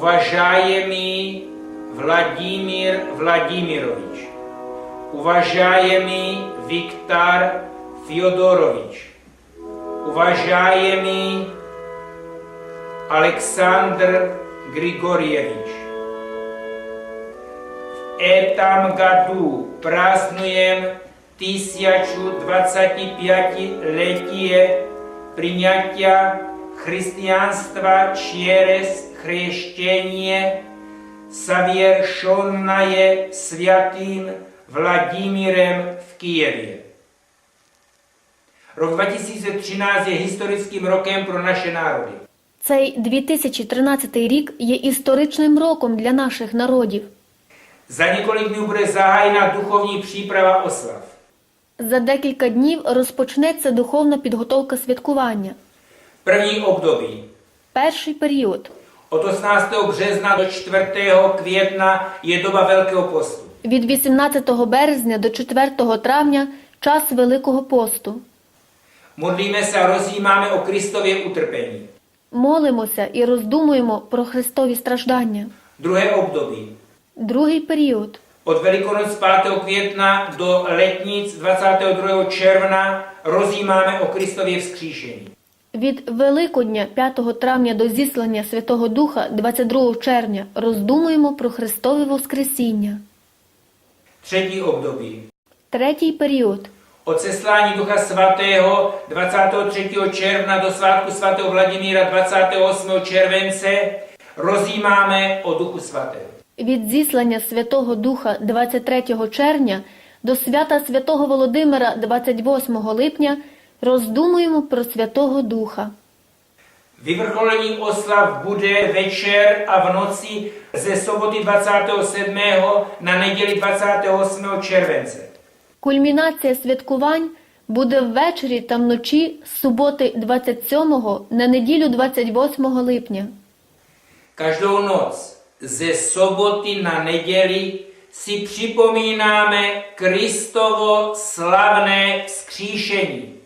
уважаемый Владимир Владимирович, уважаемый Виктор Федорович, уважаемый Александр Григорьевич, в этом году празднуем 1025-летие принятия христианства через крещение, совершенное святым Владимирem v Kijevě. Rok 2013 je historickým rokem pro naše národy. Цей 2013 рік є історичним роком для наших народів. Za několik dnů bude zahájena duchovní příprava oslav. За декілька днів розпочнеться духовна підготовка святкування. První období Перший період od 18. března do 4. května je doba Velkého postu. від 18 березня до 4 травня час Великого посту. Modlíme se a rozjímáme o Молимося і роздумуємо про Христові страждання. Druhé období Другий період od Velikonoc 5. května do letnic 22. června rozjímáme o Kristově vzkříšení. Від Великодня 5 травня до зіслання Святого Духа 22 червня роздумуємо про Христове Воскресіння. Třetí období Третій період od seslání Ducha Svatého 23. června do svátku svatého Vladimíra 28. července rozjímáme o Duchu Svatém. від зіслання Святого Духа 23 червня до свята Святого Володимира 28 липня роздумуємо про Святого Духа. Vyvrcholení oslav bude večer a v noci ze soboty 27. na neděli 28. července. Кульмінація святкувань буде ввечері та вночі з суботи 27 на неділю 28 липня. Každou noc ze soboty na neděli si připomínáme Kristovo slavné vzkříšení.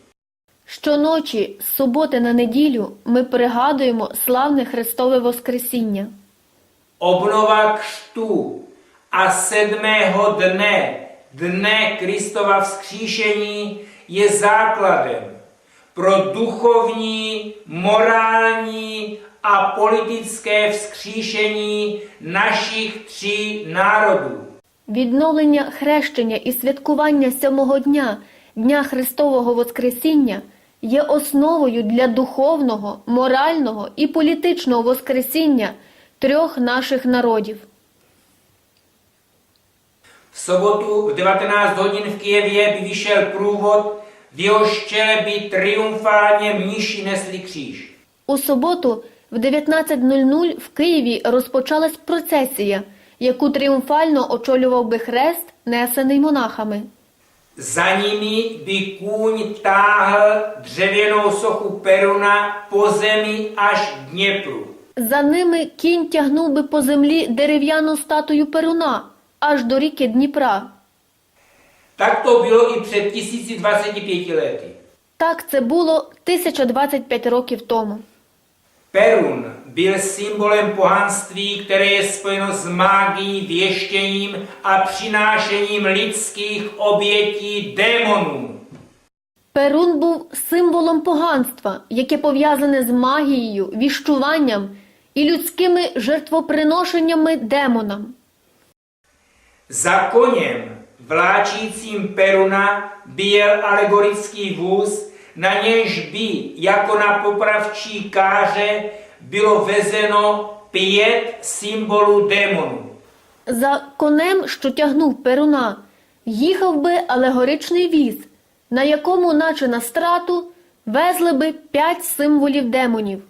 Щоночі з суботи на неділю ми пригадуємо славне Христове Воскресіння. Obnova křtu a sedmého dne, dne Kristova vzkříšení, je základem pro duchovní, morální a politické vzkříšení našich tří národů. Відновлення хрещення і святкування сьомого дня, Дня Христового Воскресіння, є основою для духовного, морального і політичного воскресіння трьох наших народів. V sobotu v 19 hodin v Kijevě by vyšel průvod, v jehož čele by triumfálně mniši nesli kříž. У суботу в 19.00 в Києві розпочалась процесія, яку тріумфально очолював би хрест, несений монахами. Za nimi by kůň táhl dřevěnou sochu Peruna po zemi až k Dněpru. За ними кінь тягнув би по землі дерев'яну статую Перуна аж до ріки Дніпра. Tak to bylo i před 1025 lety. Так це було 1025 років тому. Perun byl symbolem pohanství, které je spojeno s mágií, věštěním a přinášením lidských obětí démonů. Перун був символом поганства, яке пов'язане з магією, віщуванням і людськими жертвоприношеннями демонам. Za koněm vláčícím Peruna byl alegorický vůz, na něž by jako na popravčí káře bylo vezeno pět symbolů démonů. За конем, що тягнув перуна, їхав би алегоричний віз, на якому, наче на страту, везли би п'ять символів демонів.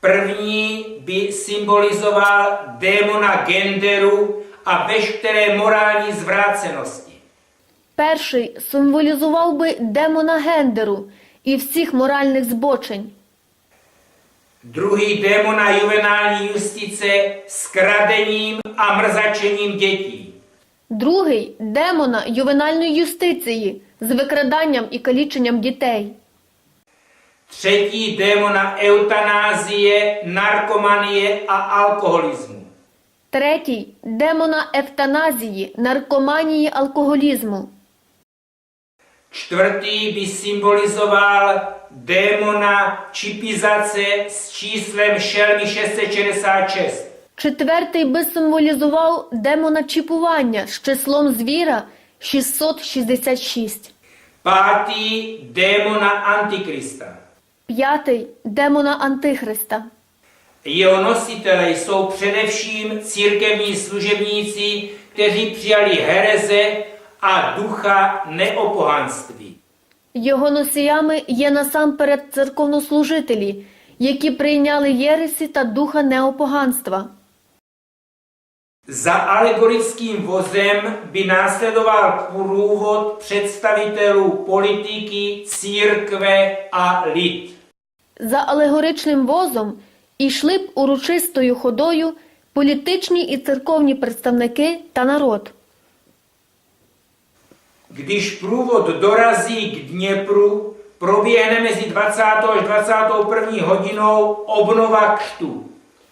První by symbolizoval démona genderu a veškeré morální zvrácenosti. Перший символізував би демона гендеру і всіх моральних збочень. Démona juvenální justice s kradením a mrzačením dětí. Другий демона ювенальної юстиції з викраданням і каліченням дітей. Třetí démona eutanázie, narkomanie a alkoholismu. Третій демона евтаназії, наркоманії, алкоголізму. Čtvrtý by symbolizoval démona čipizace s číslem šelmy 666. Четвертий би символізував демона чіпування з числом звіра 666. Pátý démona antikrista. П'ятий демона Антихриста. Jeho nositelé jsou především církevní služebníci, kteří přijali hereze a ducha neopohanství. Його носіями є насамперед церковнослужителі, які прийняли єресі та духа неопоганства. Za alegorickým vozem by následoval průvod představitelů politiky, církve a lid. За алегоричним возом ішли б урочистою ходою політичні і церковні представники та народ. Když průvod dorazí k Dněpru, proběhne mezi 20. až 21. hodinou obnova křtu.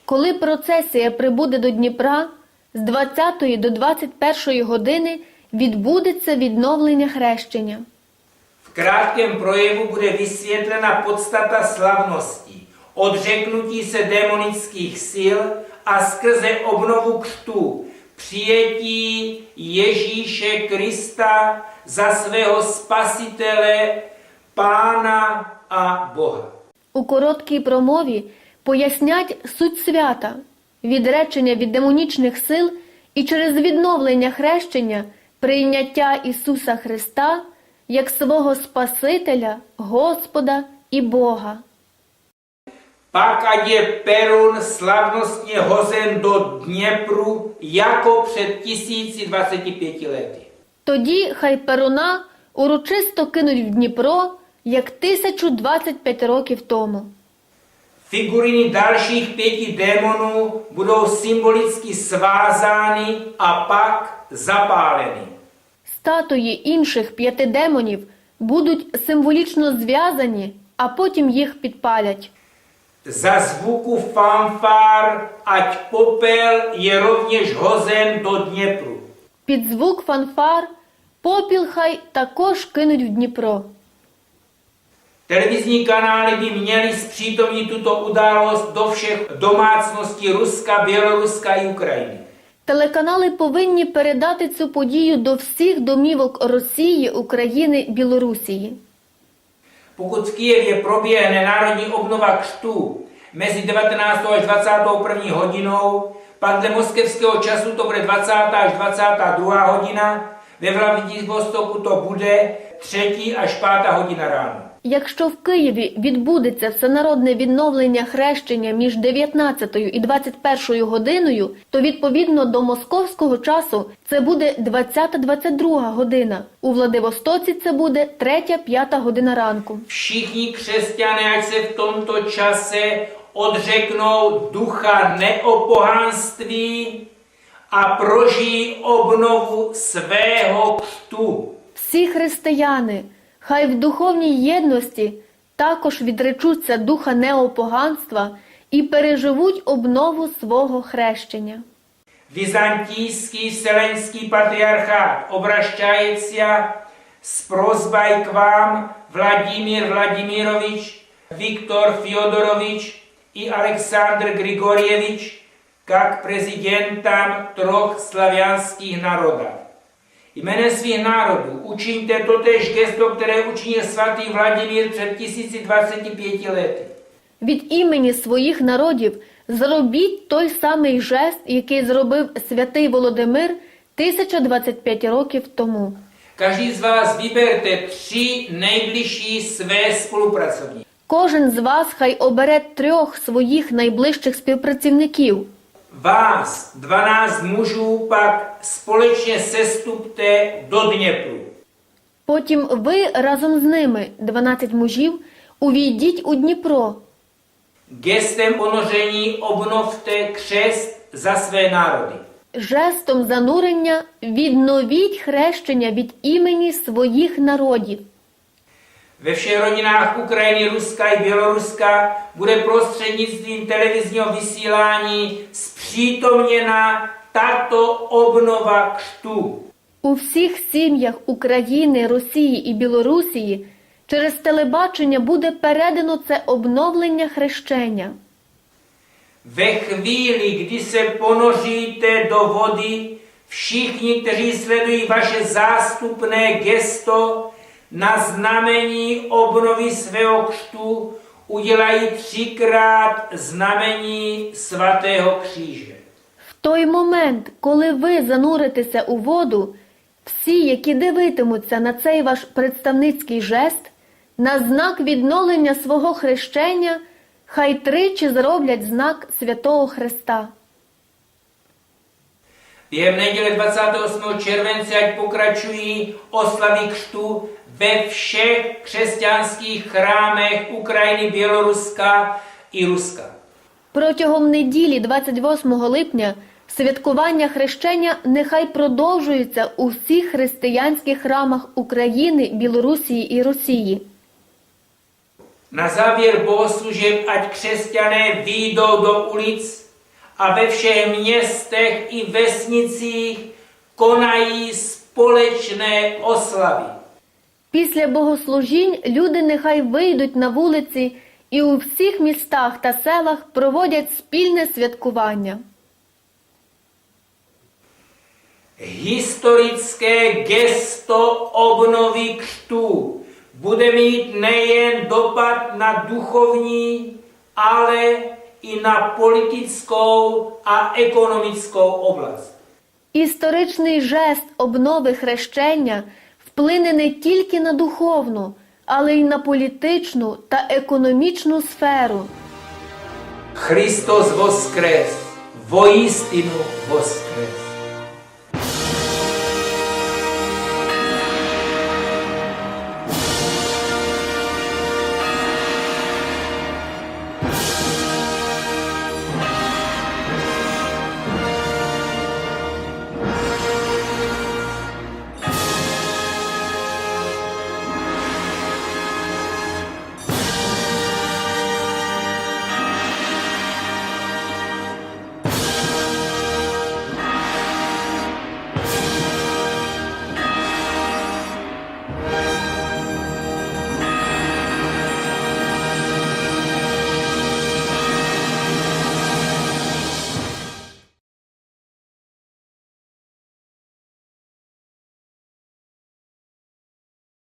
Коли процесія прибуде до Дніпра, з 20 до 21 години відбудеться відновлення хрещення. V krátkém projevu bude vysvětlena podstata slavnosti, odřeknutí se démonických sil a skrze obnovu křtu přijetí Ježíše Krista za svého spasitele, pána a Boha. У короткій промові пояснять суть свята, відречення від демонічних сил і через відновлення хрещення прийняття Ісуса Христа як свого Спасителя, Господа і Бога. Pak je Perun slavnostně hozen do Dněpru jako před 1025 lety. Тоді хай Перуна урочисто кинуть в Дніпро, як 1025 років тому. Figuriny dalších pěti démonů budou symbolicky svázány a pak zapáleny. Статуї інших п'яти демонів будуть символічно зв'язані, а потім їх підпалять. Za zvuku fanfár, ať popel je rovněž hozen do Dněpru. Під звук фанфар попіл хай також кинуть в Дніпро. Televizní kanály by měly zpřítomnit tuto událost do všech domácností Ruska, Běloruska i Ukrajiny. Телеканали повинні передати цю подію до всіх домівок Росії, України, Білорусії. Pokud v Kijevě proběhne národní obnova křtu mezi 19. až 21. hodinou, pak dle moskevského času to bude 20. až 22. hodina, ve Vladivostoku to bude 3. až 5. hodina ráno. Якщо в Києві відбудеться всенародне відновлення хрещення між 19 і 21 годиною, то відповідно до московського часу це буде 20-22 година. У Владивостоці це буде 3-5 година ранку. Křesťané, ať se v tomto čase odřeknou ducha neopohanství a prožijí obnovu svého křtu. Всі християни, хай в духовній єдності також відречуться духа неопоганства і переживуть обнову свого хрещення. Vizantijský vselenský patriarchát obrašťajícia s prozbaj k vám Vladimír Vladimirovič, Viktor Fyodorovič i Aleksandr Grigorjevič, как президентам трех славянских народов. Jménem svých národů učiňte totéž gesto, které učinil svatý Vladimír před 1025 lety. Від імені своїх народів зробіть той самий жест, який зробив святий Володимир 1025 років тому. Každý z vás vyberte tři nejbližší své spolupracovníky. Кожен з вас хай обере трьох своїх найближчих співпрацівників. Vás, 12 mužů, pak společně sestupte do Dněpru. Потім ви разом з ними, 12 мужів, увійдіть у Дніпро. Gestem ponoření obnovte křest za své národy. Жестом занурення відновіть хрещення від імені своїх народів. Ve všech rodinách Ukrajiny, Ruska i Běloruska bude prostřednictvím televizního vysílání zpřítomněna tato obnova křtu. У всіх сім'ях України, Росії і Білорусії через телебачення буде передано це обновлення хрещення. Ve chvíli, kdy se ponoříte do vody, všichni, kteří sledují vaše zástupné gesto na znamení obnovy svého křtu, udělají třikrát znamení svatého kříže. В той момент, коли ви зануритеся у воду, всі, які дивитимуться на цей ваш представницький жест, на знак відновлення свого хрещення, хай тричі зроблять знак Святого Христа. Během neděle 28. července ať pokračují oslavy křtu ve všech křesťanských chrámech Ukrajiny, Běloruska i Ruska. Протягом неділі 28 липня святкування хрещення нехай продовжується у всіх християнських храмах України, Білорусії і Росії. Na závěr bohoslužeb ať křesťané výjdou do ulic a ve všech městech i vesnicích konají společné oslavy. Після богослужінь люди нехай вийдуть на вулиці і у всіх містах та селах проводять спільне святкування. Historické gesto obnovy křtu bude mít nejen dopad na duchovní, ale i na politickou a ekonomickou oblast. Історичний жест обнови хрещення вплине не тільки на духовну, але й на політичну та економічну сферу. Христос воскрес, воістину voskres.